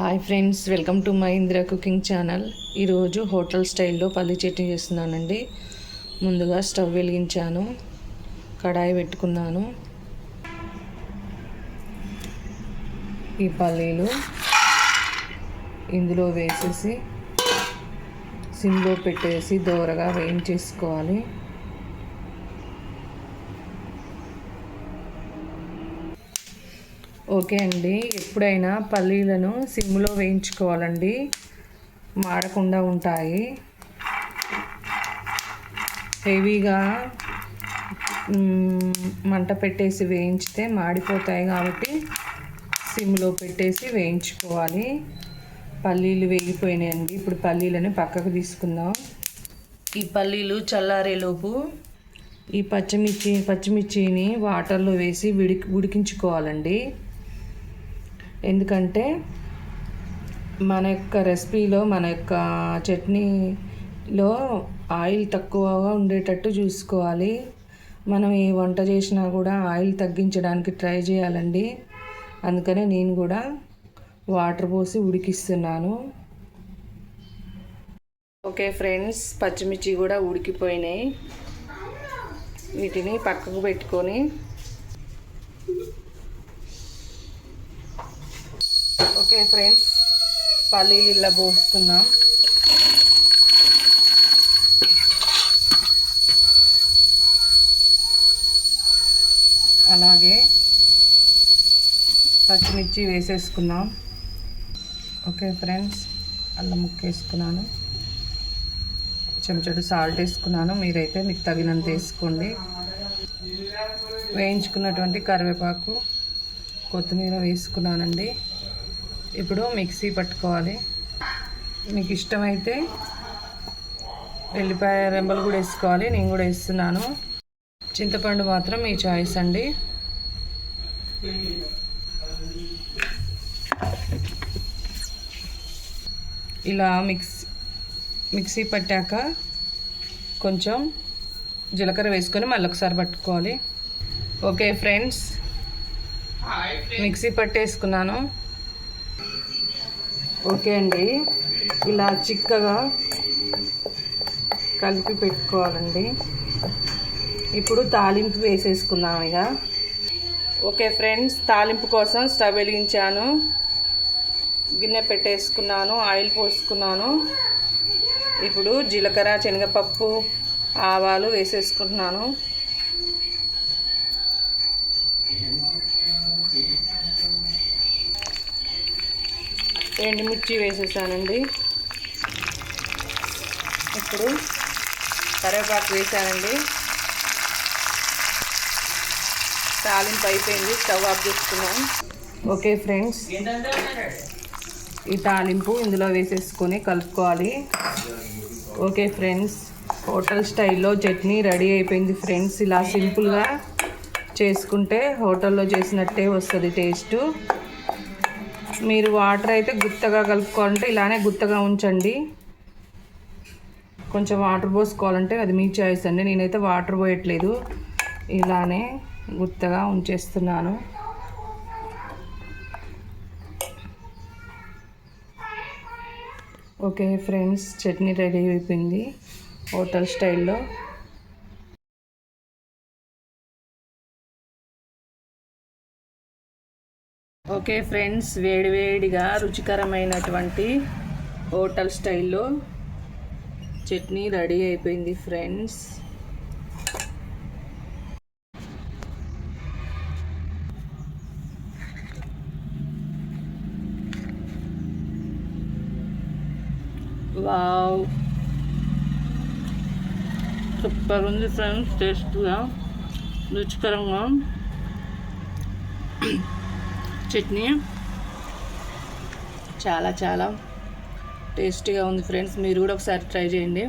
Hi friends welcome to my Indira cooking channel ఈరోజు hotel స్టైల్లో పల్లి చట్నీ చేస్తున్నానండి. ముందుగా స్టవ్ వెలిగించాను. కడాయి పెట్టుకున్నాను. ఈ పల్లీలు ఇందులో వేసేసి సిమ్లో పెట్టేసి దోరగా వేయించేసుకోవాలి. ఓకే అండి. ఎప్పుడైనా పల్లీలను సిమ్లో వేయించుకోవాలండి. మాడకుండా ఉంటాయి. హెవీగా మంట పెట్టేసి వేయించితే మాడిపోతాయి కాబట్టి సిమ్లో పెట్టేసి వేయించుకోవాలి. పల్లీలు వేగిపోయినాయండి. ఇప్పుడు పల్లీలను పక్కకు తీసుకుందాం. ఈ పల్లీలు చల్లారేలోపు ఈ పచ్చిమిర్చి పచ్చిమిర్చిని వాటర్లో వేసి విడి ఉడికించుకోవాలండి. ఎందుకంటే మన యొక్క రెసిపీలో మన యొక్క చట్నీలో ఆయిల్ తక్కువగా ఉండేటట్టు చూసుకోవాలి. మనం ఏ వంట చేసినా కూడా ఆయిల్ తగ్గించడానికి ట్రై చేయాలండి. అందుకనే నేను కూడా వాటర్ పోసి ఉడికిస్తున్నాను. ఓకే ఫ్రెండ్స్ పచ్చిమిర్చి కూడా ఉడికిపోయినాయి. వీటిని పక్కకు పెట్టుకొని ఓకే ఫ్రెండ్స్ పల్లీలు ఇలా పోస్తున్నాం అలాగే పచ్చిమిర్చి వేసేసుకున్నాం ఓకే ఫ్రెండ్స్ అల్లం ముక్క వేసుకున్నాను. చెంచడు సాల్ట్ వేసుకున్నాను. మీరైతే మీకు తగినంత వేసుకోండి. వేయించుకున్నటువంటి కరివేపాకు కొత్తిమీర వేసుకున్నానండి. ఇప్పుడు మిక్సీ పట్టుకోవాలి. మీకు ఇష్టమైతే వెల్లిపాయ రెంబలు కూడా వేసుకోవాలి. నేను కూడా వేస్తున్నాను. చింతపండు మాత్రం మీ చాయిస్ అండి. ఇలా మిక్స్ మిక్సీ పట్టాక కొంచెం జీలకర్ర వేసుకొని మళ్ళీ ఒకసారి పట్టుకోవాలి. Okay friends. మిక్సీ పట్టేసుకున్నాను. ఓకే అండి. ఇలా చిక్కగా కలిపి పెట్టుకోవాలండి. ఇప్పుడు తాలింపు వేసేసుకుందాం ఇక. ఓకే ఫ్రెండ్స్ తాలింపు కోసం స్టవ్ వెలిగించాను. గిన్నె పెట్టేసుకున్నాను ఆయిల్ పోసుకున్నాను. ఇప్పుడు జీలకర్ర శనగపప్పు ఆవాలు వేసేసుకుంటున్నాను. ఎండుమిర్చి వేసేసానండి. ఇప్పుడు కరివేపాకు వేసానండి. తాలింపు అయిపోయింది స్టవ్ ఆఫ్ చేసుకున్నాం. ఓకే ఫ్రెండ్స్ ఈ తాలింపు ఇందులో వేసేసుకొని కలుపుకోవాలి. ఓకే ఫ్రెండ్స్ హోటల్ స్టైల్లో చట్నీ రెడీ అయిపోయింది ఫ్రెండ్స్. ఇలా సింపుల్గా చేసుకుంటే హోటల్లో చేసినట్టే వస్తుంది టేస్ట్. మీరు వాటర్ అయితే గుత్తగా కలుపుకోవాలంటే ఇలానే గుత్తగా ఉంచండి. కొంచెం వాటర్ పోసుకోవాలంటే అది మీ చాయిస్ అండి. నేనైతే వాటర్ పోయట్లేదు. ఇలానే గుత్తగా ఉంచేస్తున్నాను. ఓకే ఫ్రెండ్స్ చట్నీ రెడీ అయిపోయింది. హోటల్ స్టైల్లో. ఓకే ఫ్రెండ్స్ వేడివేడిగా రుచికరమైనటువంటి హోటల్ స్టైల్లో చట్నీ రెడీ అయిపోయింది ఫ్రెండ్స్. వావ్. సూపర్ ఉంది ఫ్రెండ్స్ టేస్ట్గా రుచికరంగా. చట్నీ. చాలా చాలా టేస్టీగా ఉంది ఫ్రెండ్స్. మీరు కూడా ఒకసారి ట్రై చేయండి.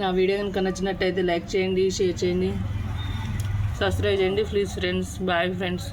నా వీడియో కనుక నచ్చినట్టయితే లైక్ చేయండి షేర్ చేయండి. సబ్స్క్రైబ్ చేయండి ప్లీజ్ ఫ్రెండ్స్. Bye friends.